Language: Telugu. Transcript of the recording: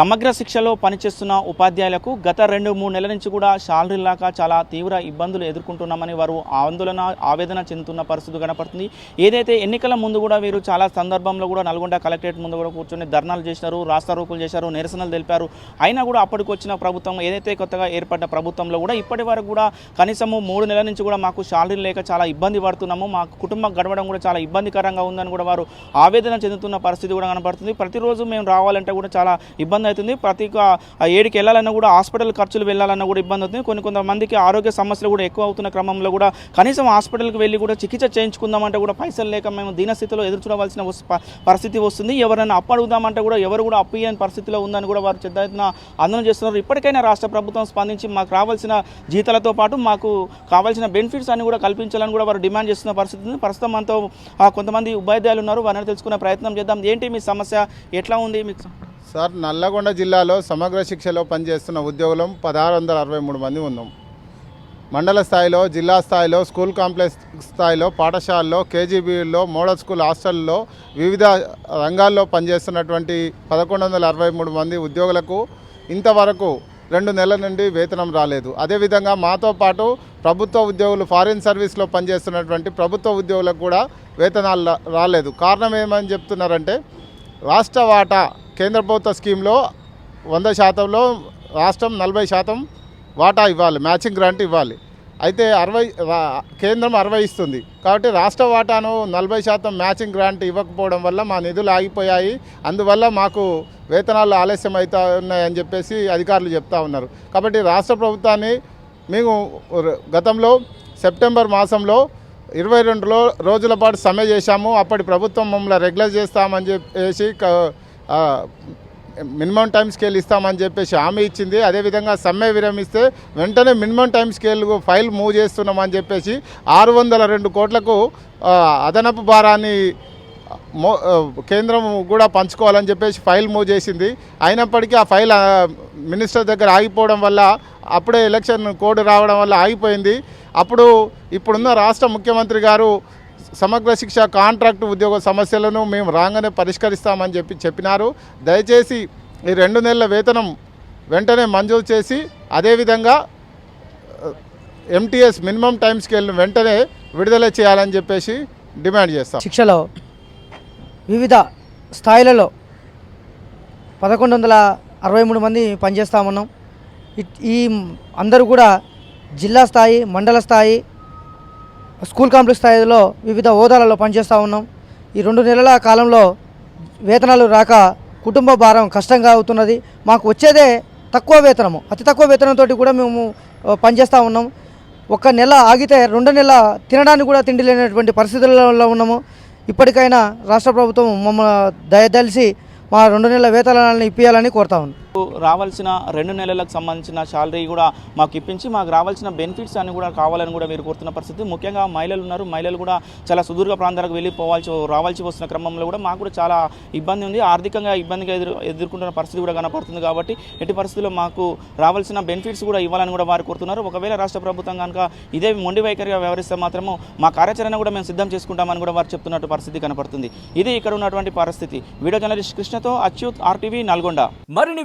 సమగ్ర శిక్షలో పనిచేస్తున్న ఉపాధ్యాయులకు గత రెండు మూడు నెలల నుంచి కూడా శాలరీ లాక చాలా తీవ్ర ఇబ్బందులు ఎదుర్కొంటున్నామని వారు ఆందోళన ఆవేదన చెందుతున్న పరిస్థితి కనపడుతుంది. ఏదైతే ఎన్నికల ముందు కూడా వీరు చాలా సందర్భంలో కూడా నల్గొండ కలెక్టరేట్ ముందు కూడా కూర్చొని ధర్నాలు చేశారు రాస్తారోకులు చేశారు నిరసనలు తెలిపారు. అయినా కూడా అప్పటికి వచ్చిన ప్రభుత్వం ఏదైతే కొత్తగా ఏర్పడ్డ ప్రభుత్వంలో కూడా ఇప్పటి వరకు కూడా కనీసము మూడు నెలల నుంచి కూడా మాకు శాలరీ లేక చాలా ఇబ్బంది పడుతున్నాము. మా కుటుంబం గడవడం కూడా చాలా ఇబ్బందికరంగా ఉందని కూడా వారు ఆవేదన చెందుతున్న పరిస్థితి కూడా కనపడుతుంది. ప్రతిరోజు మేము రావాలంటే కూడా చాలా ఇబ్బంది అవుతుంది. ప్రతి ఒక్క ఏడికి వెళ్ళాలన్నా కూడా హాస్పిటల్ ఖర్చులు వెళ్ళాలన్నా కూడా ఇబ్బంది అవుతుంది. కొన్ని కొంతమందికి ఆరోగ్య సమస్యలు కూడా ఎక్కువ అవుతున్న క్రమంలో కూడా కనీసం హాస్పిటల్కి వెళ్ళి కూడా చికిత్స చేయించుకుందామంటే కూడా పైసలు లేక మేము దీనస్థితిలో ఎదురు చూడవలసిన వస్- పరిస్థితి వస్తుంది. ఎవరైనా అప్పు అడుగుదామంటే కూడా ఎవరు కూడా అప్పు ఇయ్యని పరిస్థితిలో ఉందని కూడా వారు పెద్ద ఎత్తున ఆందోళన చేస్తున్నారు. ఇప్పటికైనా రాష్ట్ర ప్రభుత్వం స్పందించి మాకు రావాల్సిన జీతాలతో పాటు మాకు కావాల్సిన బెనిఫిట్స్ అన్ని కూడా కల్పించాలని కూడా వారు డిమాండ్ చేస్తున్న పరిస్థితి ఉంది. ప్రస్తుతం మనతో కొంతమంది ఉపాధ్యాయులు ఉన్నారు. వారిని తెలుసుకునే ప్రయత్నం చేద్దాం. ఏంటి మీ సమస్య? ఎట్లా ఉంది? మీకు సార్ నల్లగొండ జిల్లాలో సమగ్ర శిక్షలో పనిచేస్తున్న ఉద్యోగులం పదహారు వందల అరవై మూడు మంది ఉన్నాం. మండల స్థాయిలో జిల్లా స్థాయిలో స్కూల్ కాంప్లెక్స్ స్థాయిలో పాఠశాలలో కేజీబీలో మోడల్ స్కూల్ హాస్టల్లో వివిధ రంగాల్లో పనిచేస్తున్నటువంటి పదకొండు వందల అరవై మూడు మంది ఉద్యోగులకు ఇంతవరకు రెండు నెలల నుండి వేతనం రాలేదు. అదేవిధంగా మాతో పాటు ప్రభుత్వ ఉద్యోగులు ఫారిన్ సర్వీస్లో పనిచేస్తున్నటువంటి ప్రభుత్వ ఉద్యోగులకు కూడా వేతనాలు రాలేదు. కారణం ఏమని చెప్తున్నారంటే రాష్ట్ర వాటా కేంద్ర ప్రభుత్వ స్కీమ్లో వంద శాతంలో రాష్ట్రం నలభై శాతం వాటా ఇవ్వాలి మ్యాచింగ్ గ్రాంట్ ఇవ్వాలి. అయితే అరవై కేంద్రం అరవై ఇస్తుంది. కాబట్టి రాష్ట్ర వాటాను నలభై శాతం మ్యాచింగ్ గ్రాంట్ ఇవ్వకపోవడం వల్ల మా నిధులు ఆగిపోయాయి. అందువల్ల మాకు వేతనాలు ఆలస్యం అవుతా ఉన్నాయని చెప్పేసి అధికారులు చెప్తా ఉన్నారు. కాబట్టి రాష్ట్ర ప్రభుత్వాన్ని మేము గతంలో సెప్టెంబర్ మాసంలో ఇరవై రెండు రోజుల పాటు సమ్మె చేశాము. అప్పటి ప్రభుత్వం మమ్మల్ని రెగ్యులర్ చేస్తామని చెప్పేసి మినిమం టైం స్కేల్ ఇస్తామని చెప్పేసి హామీ ఇచ్చింది. అదేవిధంగా సమ్మె విరమిస్తే వెంటనే minimum time scale file move చేస్తున్నామని చెప్పేసి ఆరు వందల రెండు కోట్లకు అదనపు భారాన్ని మో కేంద్రం కూడా పంచుకోవాలని చెప్పేసి ఫైల్ మూవ్ చేసింది. అయినప్పటికీ ఆ ఫైల్ మినిస్టర్ దగ్గర ఆగిపోవడం వల్ల అప్పుడే ఎలక్షన్ కోడ్ రావడం వల్ల ఆగిపోయింది. అప్పుడు ఇప్పుడున్న రాష్ట్ర ముఖ్యమంత్రి గారు సమగ్ర శిక్ష కాంట్రాక్ట్ ఉద్యోగ సమస్యలను మేము రాగానే పరిష్కరిస్తామని చెప్పి చెప్పినారు. దయచేసి ఈ రెండు నెలల వేతనం వెంటనే మంజూరు చేసి అదేవిధంగా ఎంటీఎస్ మినిమం టైం స్కేల్ను వెంటనే విడుదల చేయాలని చెప్పేసి డిమాండ్ చేస్తాం. శిక్షలో వివిధ స్థాయిలలో పదకొండు వందల అరవై మూడు మంది పనిచేస్తామన్నాం ఈ అందరూ కూడా జిల్లా స్థాయి మండల స్థాయి స్కూల్ కాంప్లెక్స్ స్థాయిలో వివిధ హోదాలలో పనిచేస్తూ ఉన్నాం. ఈ రెండు నెలల కాలంలో వేతనాలు రాక కుటుంబ భారం కష్టంగా అవుతున్నది. మాకు వచ్చేదే తక్కువ వేతనము. అతి తక్కువ వేతనంతో కూడా మేము పనిచేస్తూ ఉన్నాం. ఒక నెల ఆగితే రెండు నెల తినడానికి కూడా తిండి లేనటువంటి పరిస్థితులలో ఉన్నాము. ఇప్పటికైనా రాష్ట్ర ప్రభుత్వం మమ్మల్ని దయదలిసి మా రెండు నెలల వేతనాలను ఇప్పించాలని కోరుతా ఉన్నాం. రావాల్సిన రెండు నెలలకు సంబంధించిన శాలరీ కూడా మాకు ఇప్పించి మాకు రావాల్సిన బెనిఫిట్స్ అన్ని కూడా కావాలని కూడా మీరు కోరుతున్న పరిస్థితి. ముఖ్యంగా మహిళలు ఉన్నారు. మహిళలు కూడా చాలా సుదూర్ఘ ప్రాంతాలకు వెళ్ళిపోవాల్సి రావాల్సి వస్తున్న క్రమంలో కూడా మాకు కూడా చాలా ఇబ్బంది ఉంది. ఆర్థికంగా ఇబ్బందిగా ఎదురు ఎదుర్కొంటున్న పరిస్థితి కూడా కనపడుతుంది కాబట్టి ఎట్టి పరిస్థితుల్లో మాకు రావాల్సిన బెనిఫిట్స్ కూడా ఇవ్వాలని కూడా వారు కోరుతున్నారు. ఒకవేళ రాష్ట్ర ప్రభుత్వం కనుక ఇదే మొండి వైఖరిగా వ్యవహరిస్తే మాత్రము మా కార్యాచరణ కూడా మేము సిద్ధం చేసుకుంటామని కూడా వారు చెప్తున్నట్టు పరిస్థితి కనపడుతుంది. ఇది ఇక్కడ ఉన్నటువంటి పరిస్థితి. వీడియో జర్నలిస్ట్ కృష్ణతో అచ్యుత్ ఆర్టీవీ నల్గొండ. మరిన్ని